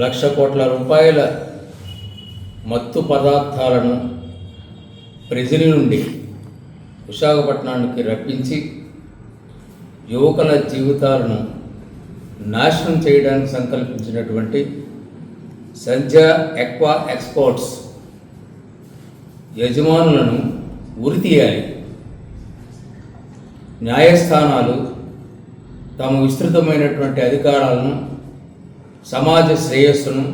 లక్ష కోట్ల రూపాయల మత్తు పదార్థాలను ప్రజల నుండి విశాఖపట్నానికి రప్పించి యువకుల జీవితాలను నాశనం చేయడానికి సంకల్పించినటువంటి సంధ్య ఎక్వా ఎక్స్పోర్ట్స్ యజమానులను ఉరితీయాలి న్యాయస్థానాలు తమ విస్తృతమైనటువంటి అధికారాలను సమాజ శ్రేయస్సును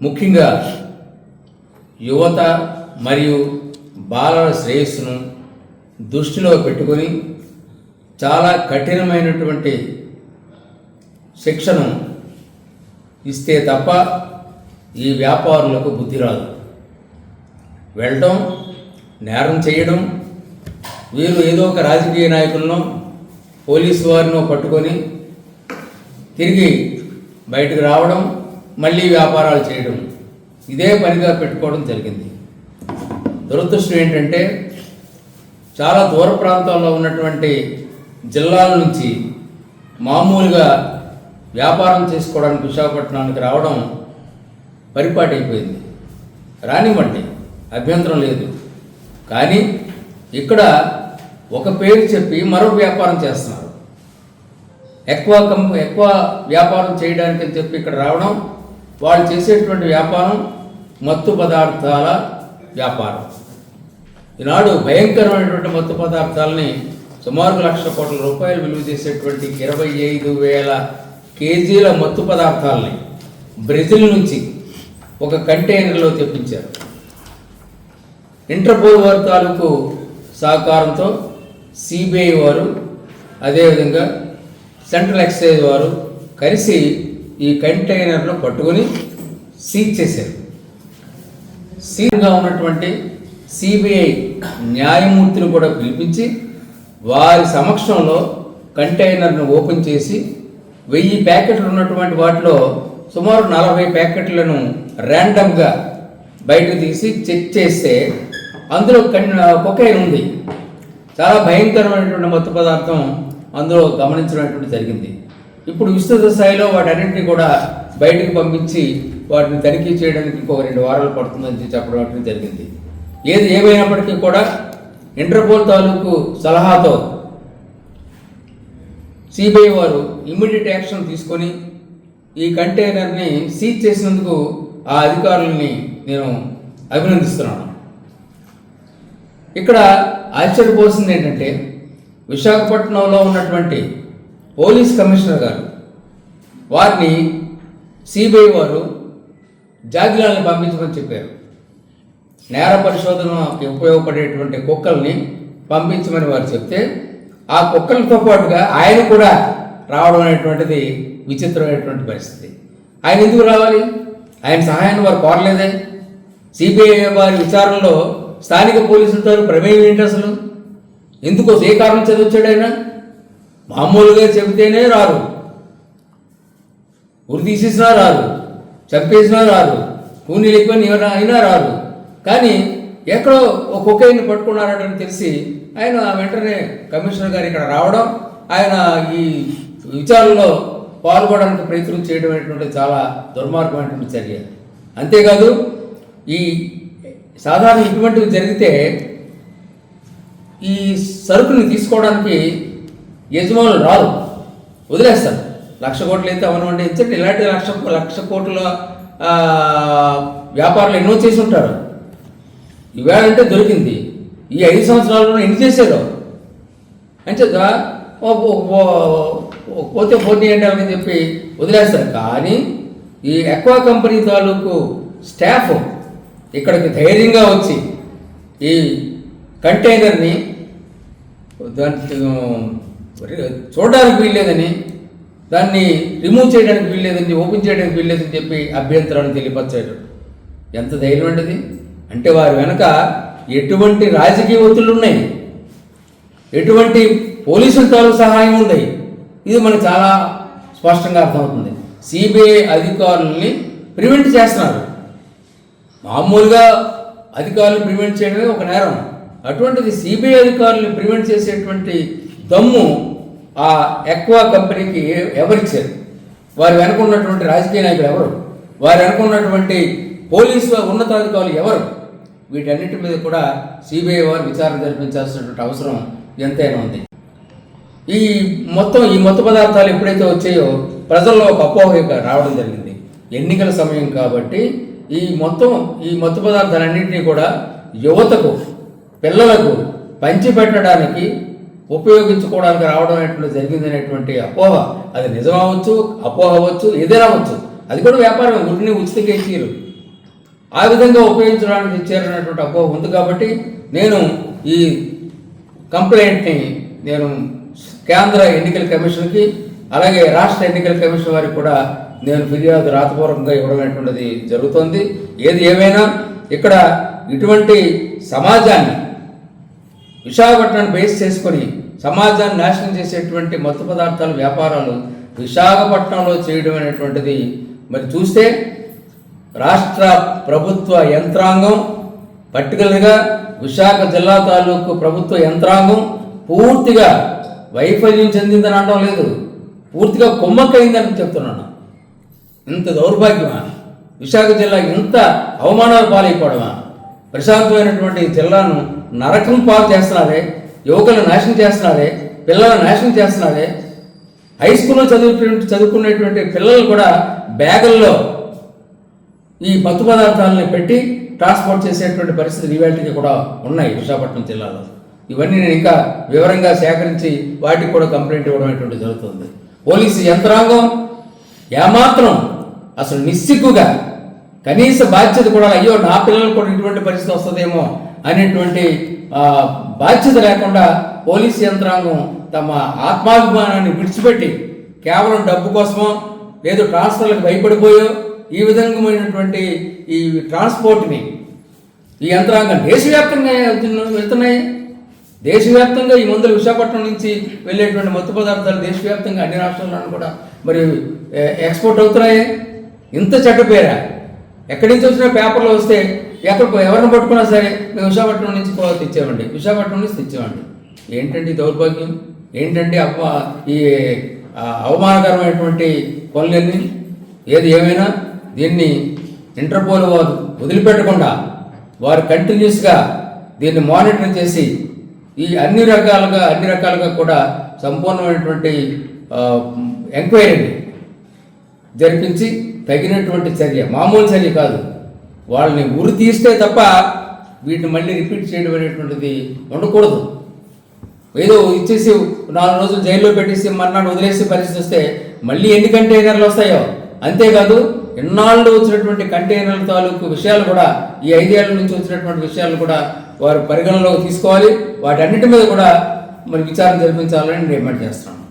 ముఖ్యంగా యువత మరియు బాలల శ్రేయస్సును దృష్టిలో పెట్టుకొని చాలా కఠినమైనటువంటి శిక్షను ఇస్తే తప్ప ఈ వ్యాపారులకు బుద్ధి రాదు. వెళ్ళటం నేరం చేయడం వీరు ఏదో ఒక రాజకీయ నాయకులను పోలీసు వారినో పట్టుకొని తిరిగి బయటకు రావడం మళ్ళీ వ్యాపారాలు చేయడం ఇదే పనిగా పెట్టుకోవడం జరిగింది. దురదృష్టం ఏంటంటే చాలా దూర ప్రాంతాల్లో ఉన్నటువంటి జిల్లాల నుంచి మామూలుగా వ్యాపారం చేసుకోవడానికి విశాఖపట్నానికి రావడం పరిపాటి అయిపోయింది రానివ్వండి అభ్యంతరం లేదు. కానీ ఇక్కడ ఒక పేరు చెప్పి మరో వ్యాపారం చేస్తున్నారు. ఎక్కువ కంప ఎక్కువ వ్యాపారం చేయడానికి అని చెప్పి ఇక్కడ రావడం వాళ్ళు చేసేటువంటి వ్యాపారం మత్తు పదార్థాల వ్యాపారం. ఈనాడు భయంకరమైనటువంటి మత్తు పదార్థాలని సుమారు లక్ష కోట్ల రూపాయలు విలువ చేసేటువంటి ఇరవై ఐదు వేల కేజీల మత్తు పదార్థాలని బ్రెజిల్ నుంచి ఒక కంటైనర్లో తెప్పించారు. ఇంటర్పోల్ వారి తాలూకు సహకారంతో సిబిఐ వారు అదేవిధంగా సెంట్రల్ ఎక్సైజ్ వారు కలిసి ఈ కంటైనర్ను పట్టుకొని సీజ్ చేశారు. సీన్గా ఉన్నటువంటి సిబిఐ న్యాయమూర్తిని కూడా పిలిపించి వారి సమక్షంలో కంటైనర్ను ఓపెన్ చేసి వెయ్యి ప్యాకెట్లు ఉన్నటువంటి వాటిలో సుమారు నలభై ప్యాకెట్లను ర్యాండమ్గా బయట తీసి చెక్ చేస్తే అందులో కన్ కొకైన్ ఉంది. చాలా భయంకరమైనటువంటి మత్తు పదార్థం అందులో గమనించినటువంటి జరిగింది. ఇప్పుడు విస్తృత స్థాయిలో వాటన్నింటినీ కూడా బయటకు పంపించి వాటిని తనిఖీ చేయడానికి ఇంకో రెండు వారాలు పడుతుందని చెప్పడం జరిగింది. ఏది ఏమైనప్పటికీ కూడా ఇంటర్పోల్ తాలూకు సలహాతో సిబిఐ వారు ఇమ్మీడియట్ యాక్షన్ తీసుకొని ఈ కంటైనర్ని సీజ్ చేసినందుకు ఆ అధికారులని నేను అభినందిస్తున్నాను. ఇక్కడ ఆశ్చర్యపోతుంది ఏంటంటే విశాఖపట్నంలో ఉన్నటువంటి పోలీస్ కమిషనర్ గారు వారిని సిబిఐ వారు జాగిలాలను పంపించమని చెప్పారు. నేర పరిశోధనకి ఉపయోగపడేటువంటి కుక్కల్ని పంపించమని వారు చెప్తే ఆ కుక్కలతో పాటుగా ఆయన కూడా రావడం అనేటువంటిది విచిత్రమైనటువంటి పరిస్థితి. ఆయన ఎందుకు రావాలి? ఆయన సహాయాన్ని వారు కోరలేదే? సిబిఐ వారి విచారణలో స్థానిక పోలీసులతో ప్రమేయం ఏంటి అసలు? ఎందుకో ఏ కారణం చదివచ్చాడైనా మామూలుగా చెబితేనే రారు. ఉరి తీసేసినా రారు. చంపేసినా రారు. లేకపోయిన ఏమైనా అయినా రారు. కానీ ఎక్కడో ఒక కుక్కయ్యని పట్టుకున్నారని తెలిసి ఆయన వెంటనే కమిషనర్ గారు ఇక్కడ రావడం ఆయన ఈ విచారణలో పాల్గొనడానికి ప్రయత్నం చేయడం అనేటువంటి చాలా దుర్మార్గమైనటువంటి చర్య. అంతేకాదు ఈ సాధారణ ఇటువంటివి జరిగితే ఈ సరుకుని తీసుకోవడానికి యజమానులు రారు. వదిలేస్తారు. లక్ష కోట్లు అయితే అవనండి ఇచ్చండి ఇలాంటి లక్ష లక్ష కోట్ల వ్యాపారాలు ఎన్నో చేసి ఉంటారు. ఈవేళ అంటే దొరికింది. ఈ ఐదు సంవత్సరాల్లో ఎన్ని చేశారు అంచేత పోతే పోటీ అంటే అని చెప్పి వదిలేస్తారు. కానీ ఈ ఎక్వా కంపెనీ తాలూకు స్టాఫ్ ఇక్కడికి ధైర్యంగా వచ్చి ఈ కంటైనర్ని దాన్ని చూడడానికి వీల్లేదని దాన్ని రిమూవ్ చేయడానికి వీల్లేదని ఓపెన్ చేయడానికి వీల్లేదని చెప్పి అభ్యంతరాన్ని తెలియపరచాడు. ఎంత ధైర్యం అంటది అంటే వారి వెనక ఎటువంటి రాజకీయ ఒత్తిళ్ళు ఉన్నాయి? ఎటువంటి పోలీసుల తాలూ సహాయం ఉంది? ఇది మనకు చాలా స్పష్టంగా అర్థమవుతుంది. సిబిఐ అధికారుల్ని ప్రివెంట్ చేస్తున్నారు. మామూలుగా అధికారులు ప్రివెంట్ చేయడమే ఒక నేరం. అటువంటిది సిబిఐ అధికారులను ప్రివెంట్ చేసేటువంటి దమ్ము ఆ ఎక్వా కంపెనీకి ఎవరిచ్చారు? వారి వెనుకున్నటువంటి రాజకీయ నాయకులు ఎవరు? వారి వెనక ఉన్నటువంటి పోలీసు ఉన్నతాధికారులు ఎవరు? వీటన్నిటి మీద కూడా సిబిఐ వారు విచారణ జరిపించాల్సినటువంటి అవసరం ఎంతైనా ఉంది. ఈ మొత్తం ఈ మత్తు పదార్థాలు ఎప్పుడైతే వచ్చాయో ప్రజల్లో ఒక అపోహ రావడం జరిగింది. ఎన్నికల సమయం కాబట్టి ఈ మొత్తం ఈ మత్తు పదార్థాలన్నింటినీ కూడా యువతకు పిల్లలకు పంచిపెట్టడానికి ఉపయోగించుకోవడానికి రావడం అనేటువంటి జరిగింది అనేటువంటి అపోహ. అది నిజమవచ్చు అపోహ అవ్వచ్చు? ఏదైనా అవ్వచ్చు. అది కూడా వ్యాపారం ఉరిని ఉచితంగా ఇచ్చారు ఆ విధంగా ఉపయోగించడానికి ఇచ్చారనేటువంటి అపోహ ఉంది కాబట్టి నేను ఈ కంప్లైంట్ని నేను కేంద్ర ఎన్నికల కమిషన్కి అలాగే రాష్ట్ర ఎన్నికల కమిషన్ వారికి కూడా నేను ఫిర్యాదు రాతపూర్వకంగా ఇవ్వడం అనేటువంటిది జరుగుతోంది. ఏది ఏమైనా ఇక్కడ ఇటువంటి సమాజాన్ని విశాఖపట్నాన్ని బేస్ చేసుకొని సమాజాన్ని నాశనం చేసేటువంటి మత్తు పదార్థాల వ్యాపారాలు విశాఖపట్నంలో చేయడం అనేటువంటిది మరి చూస్తే రాష్ట్ర ప్రభుత్వ యంత్రాంగం పర్టికులర్గా విశాఖ జిల్లా తాలూకు ప్రభుత్వ యంత్రాంగం పూర్తిగా వైఫల్యం చెందిందని అనడం లేదు. పూర్తిగా కొమ్మక్కయిందని చెప్తున్నాను. ఇంత దౌర్భాగ్యమా? విశాఖ జిల్లా ఇంత అవమానాలు పాలైపోవడమా? ప్రశాంతమైనటువంటి జిల్లాను నరకం పాలు చేస్తున్నారే యువకులను నాశనం చేస్తున్నారే పిల్లలను నాశనం చేస్తున్నారే హై స్కూల్లో చదువుకునే చదువుకునేటువంటి పిల్లలు కూడా బ్యాగుల్లో ఈ మత్తు పదార్థాలని పెట్టి ట్రాన్స్పోర్ట్ చేసేటువంటి పరిస్థితులు ఈవేళకి కూడా ఉన్నాయి విశాఖపట్నం జిల్లాలో. ఇవన్నీ నేను ఇంకా వివరంగా సేకరించి వాటికి కూడా కంప్లైంట్ ఇవ్వడం అనేటువంటి జరుగుతుంది. పోలీసు యంత్రాంగం ఏమాత్రం అసలు నిస్సిగ్గుగా కనీస బాధ్యత కూడా అయ్యో నా పిల్లలకు కూడా ఇటువంటి పరిస్థితి వస్తుందేమో అనేటువంటి బాధ్యత లేకుండా పోలీసు యంత్రాంగం తమ ఆత్మాభిమానాన్ని విడిచిపెట్టి కేవలం డబ్బు కోసమో లేదు ట్రాన్స్ఫర్లకు భయపడిపోయో ఈ విధమైనటువంటి ఈ ట్రాన్స్పోర్ట్ని ఈ యంత్రాంగం దేశవ్యాప్తంగా వెళ్తున్నాయి. దేశవ్యాప్తంగా ఈ మందులు విశాఖపట్నం నుంచి వెళ్ళేటువంటి మత్తు పదార్థాలు దేశవ్యాప్తంగా అన్ని రాష్ట్రాల్లోనూ కూడా మరి ఎక్స్పోర్ట్ అవుతున్నాయి. ఇంత చెడ్డ పేరా? ఎక్కడి నుంచి వచ్చిన పేపర్లో వస్తే ఎక్కడ ఎవరిని పట్టుకున్నా సరే మేము విశాఖపట్నం నుంచి పో- తెచ్చామండి విశాఖపట్నం నుంచి తెచ్చేవండి. ఏంటండి దౌర్భాగ్యం? ఏంటంటే అప్ప ఈ అవమానకరమైనటువంటి పనులన్నీ ఏది ఏమైనా? దీన్ని ఇంటర్పోల్ వారు వదిలిపెట్టకుండా వారు కంటిన్యూస్గా దీన్ని మానిటర్ చేసి ఈ అన్ని రకాలుగా అన్ని రకాలుగా కూడా సంపూర్ణమైనటువంటి ఎంక్వైరీని జరిపించి తగినటువంటి చర్య మామూలు చర్య కాదు. వాళ్ళని ఉరి తీస్తే తప్ప వీటిని మళ్ళీ రిపీట్ చేయడం అనేటువంటిది ఉండకూడదు. ఏదో ఇచ్చేసి నాలుగు రోజులు జైల్లో పెట్టేసి మర్నాడు వదిలేసి పరిస్థితి వస్తే మళ్ళీ ఎన్ని కంటైనర్లు వస్తాయో? అంతేకాదు ఎన్నాళ్ళు వచ్చినటువంటి కంటైనర్ల తాలూకు విషయాలు కూడా ఈ ఐదేళ్ళ నుంచి వచ్చినటువంటి విషయాలు కూడా వారు పరిగణలోకి తీసుకోవాలి. వాటన్నిటి మీద కూడా మరి విచారణ జరిపించాలని డిమాండ్ చేస్తున్నాను.